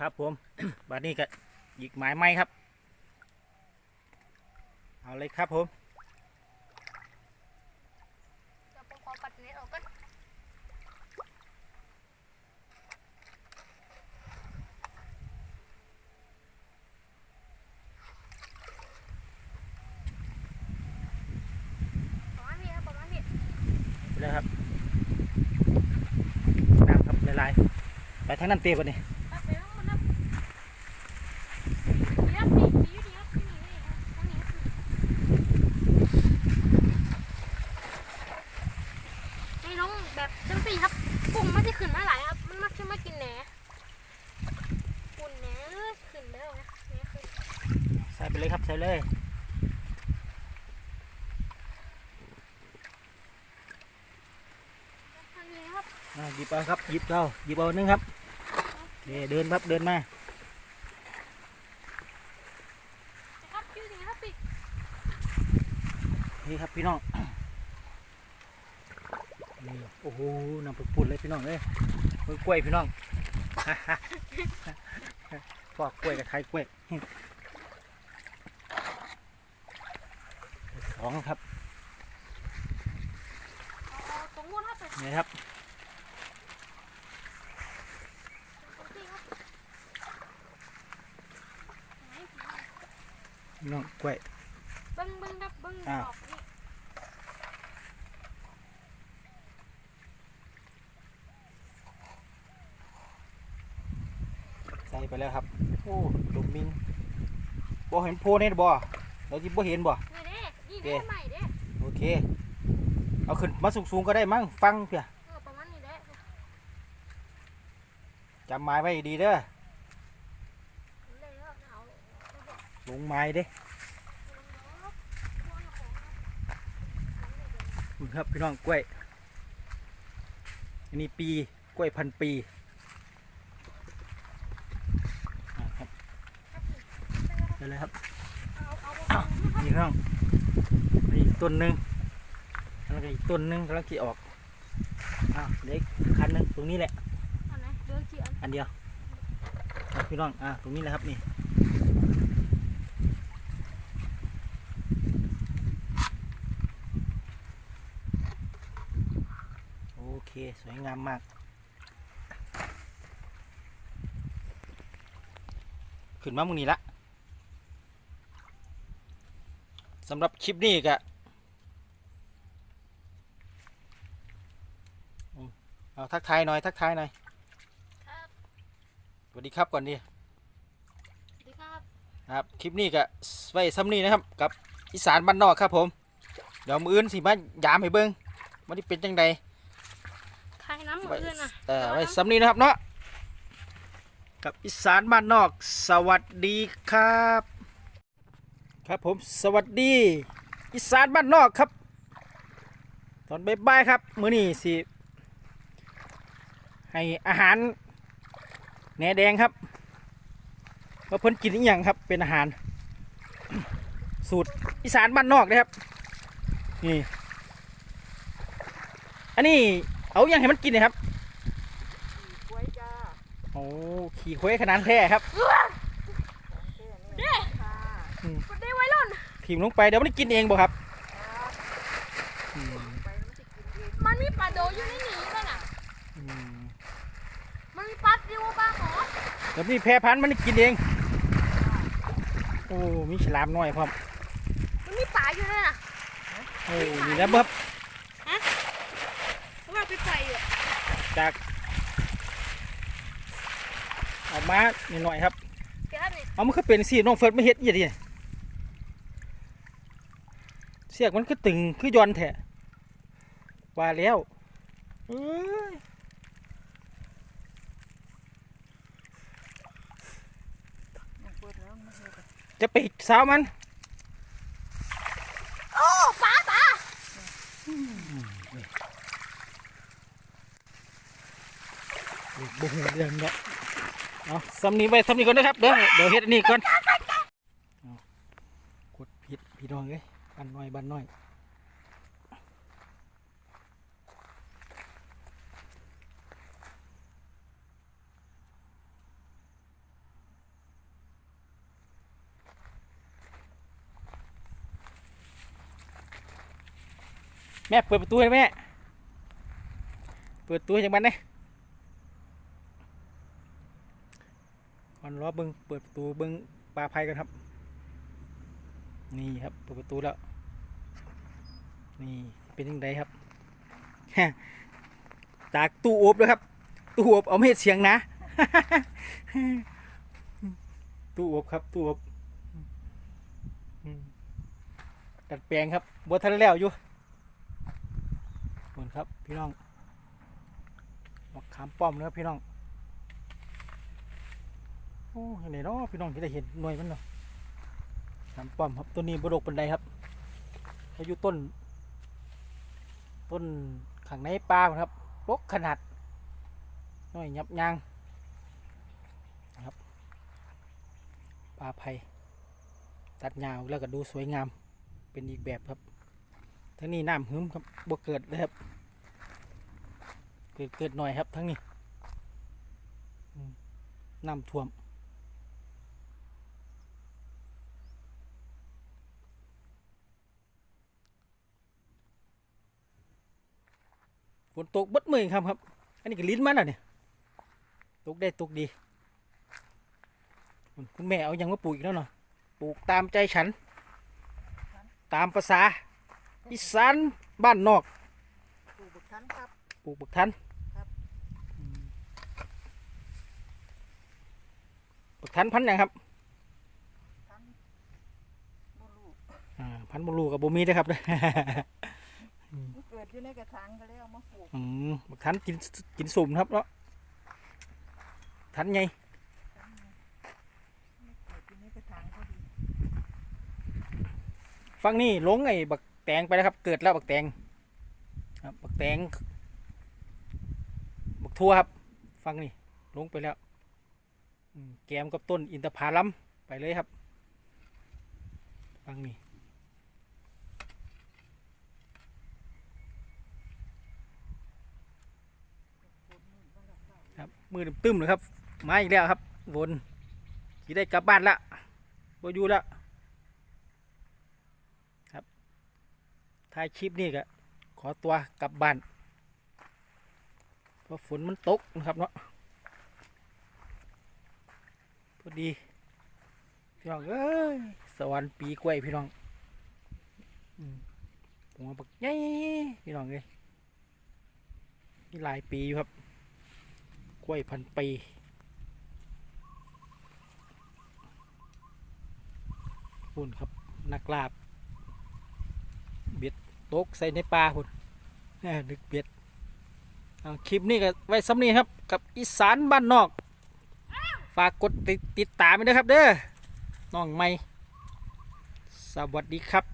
ครับผม บัดนี้ก็หยิกไม้ไม้ครับ เอาเลยครับผมเดี๋ยวผมขอปัดเน็ตออกก่อนประมาณนี้ครับประมาณนี้ไปเลยครับน้ำครับละลายๆไปทางนั้นเตะบัดนี้ครับไปแล้วครับดีครับดีดีอยู่ดีครับที่นี่นี่ครับทางนี้ครับนี่น้องแบบจังสี่ครับกุ้งไม่ได้ขึ้นมาหลายครับ มันมักจะมากินแหนปุ่นแหนขึ้นแล้วนะแหนขึ้น ใส่ ไปเลยครับใส่เลยทางนี้ครับอ่าหยิบเอาครับหยิบเอาหยิบเอาหนึงครับโอเคเดินครับเดินมาครับชื่อนี้ครับพี่นี่ครับพี่น้องนี่โอ้โหน้ำปุดๆเลยพี่น้องเลยเบิ่งกล้วยพี่น้องฟอกกล้วยกับไทยกล้วย องครับเอาเอาตรงนู้นครับไปนี่ครับตรงที่ครับไหนพี่น้องกล้วยเบิ้งเบิ้งครับเบิ้งอ้าวออกนี่ใส่ไปแล้วครับ โอ้ดมมินบ่เห็นโพเนี่ยบ่เราจิบ่เห็นบ่นี่ เด้นี่โอเคเด้ใหม่เด้โอเค เอาขึ้นมาสูงๆก็ได้มั้งฟังเพียเออประมาณนี้เด้จำไม้ไว้ดีเด้อเลยครับเอาเอาเอาลงไม้เด้เอาครับเอาของครับนี่ครับพี่น้องกล้วยอันนี้ปีกล้วยพันปีอ่าครับครับนี่ไปเลยครับเอาเอาเอาเอานะครับนี่ครับนี่อีก ต้นหนึ่งแล้วก็อีกต้นหนึ่งกำลังขี่ออกอ้าวเด็กคันหนึ่งตรงนี้แหละอันไหนเดินกี่อันอันเดียวอะพี่น้องอ่าตรงนี้แหละครับนี่โอเคสวยงามมาก ขึ้นมามึงนี่ละสำหรับคลิปนี้ก็อืม เอาทักทายหน่อยทักทายหน่อยครับสวัสดีครับก่อนดีสวัสดีครับครับคลิปนี้ก็ไว้ซ้ำนี้นะครับกับอีสานบ้านนอกครับผมเดี๋ยวมืออื่นสิมายามให้เบิ้งมันที่เป็นจังใดทายน้ำหมดไว้เลยนะเอ่อไว้ซ้ำนี้นะครับเนาะกับอีสานบ้านนอก สวัสดีครับ ครับผมสวัสดีอีสานบ้านนอกครับ ตอนบ่ายๆครับ มื้อนี้สิ ให้อาหารแหนแดงครับว่าเพิ่นกินอีหยังครับ เป็นอาหาร สูตรอีสานบ้านนอกนะครับนี่อันนี้เอาอยังให้มันกินนะครับกล้วยจ้าโอ้ขี่ควายขนาดแท้ครับเด้ค่ะกดได้ไว้ล่นถีมลงไปเดี๋ยวมันกินเองบ่ครับครับอืมไปมันจะกินเองมันมีปลาโดอยู่ในนี้ด้วยน่ะอื มมันมีปลาซิวปลาหมอเดี๋ยวนี่แพรพันธุ์มันกินเอง โอ้ มีฉลามน้อยพร้อมมันมีปลาอยู่ด้วยน่ะโอ้นี่นะเบิบเพราะว่าไปปล่อยอยู่จากออกมาหน่อยๆครับ เดี๋ยวครับนี่เอามันก็เป็นสิน้องเฟิร์สไม่เฮ็ดอีหยังดิเสียกมันก็ตึงคือย้อนแท้ว่าแล้วเอ้ย ยังเปิดแล้วมันเปิดแล้ว จะไปสาวมัน โอ้ปลาปลาบุ้งเรื่องเนาะเอาซ้ำนี้ไปซ้ำนี้ก่อนนะครับ เดี๋ยวเดี๋ยวเฮ็ดอันนี้ก่อนกดผิดพี่น้องเอ้ยบันน้อยบันน้อย แม่เปิดประตูให้แม่ เปิดประตูให้จังมันเนี่ยก่อนรอเบิ้งเปิดประตูเบิ้งปลาภัยกันครับ นี่ครับเปิดประตูแล้ว นี่เป็นยังไงครับจากตู้อบเลยครับตู้อบเอาไม่เห็ดเสียงนะตู้อบครับตู้อบดัดแปลงครับบัวทันแล้วอยู่ ขอบคุณครับพี่น้องมะขามป้อมนะครับพี่น้องโอ้ยไหนเนาะพี่น้องที่ได้เห็นหน่วยมันเนาะขามป้อมครับต้นนี้บดกบันไดครับเขายู่ต้น ต้นข้างในป่าครับปกขนาดหน้อยยับยางนะครับปลาไผ่ตัดยาวแล้วก็ดูสวยงามเป็นอีกแบบครับ ทั้งนี้น้ำหึมครับบ่เกิดเลยครับ เกิดเกิดหน่อยครับทั้งนี้น้ำท่วมฝนตกบดมือครับครับ อันนี้ก็ลิ้นมันอะเนี่ยตกได้ตกดี คุณแม่เอายังมาปลูกอีกแล้วเนาะปลูกตามใจฉัน ตามภาษา อีสานบ้านนอกปลูกบักทันครับ ปลูกบักทันครับ อืมบักทันพันธุ์หยังครับทันบ่รู้อ่าพันธุ์บลูกับโบมีเด้อครับ มันเกิดอยู่ในกระถางก็เลยเอามาปลูกอืมบักทันกินกินสุ่มครับเนาะทันไงเกิดอยู่ในกระถางพอดี ฟังนี่ลงไอ้บักแตงไปแล้วครับ เกิดแล้วบักแตงครับบักแตงบักทั่วครับ ฟังนี่ลงไปแล้วแกมกับต้นอินทผลัมไปเลยครับ ฟังนี่ครับมือตึ้มเลยครับมาอีกแล้วครับวนขี่ได้กลับบ้านละบ่อยู่แล้ว ท้ายคลิปนี่ก็ขอตัวกลับบ้านเพราะฝนมันตกนะครับเนาะพอดี พี่น้องเอ้ยสวรรค์ปีกล้วยพี่น้องอืมมว่าบักใหญ่พี่น้องเลยนี่หลายปีอยู่ครับ กล้วยพันปีหุ่นครับนักลาบ ตกใส่ในปลาหุ่นดึกเบียดเอาคลิปนี้ก็ไว้ซ้ำนี้ครับ กับอีสานบ้านนอก ฝากกดติดติดตามไปด้วยครับ เด้อน้องใหม่ สวัสดีครับ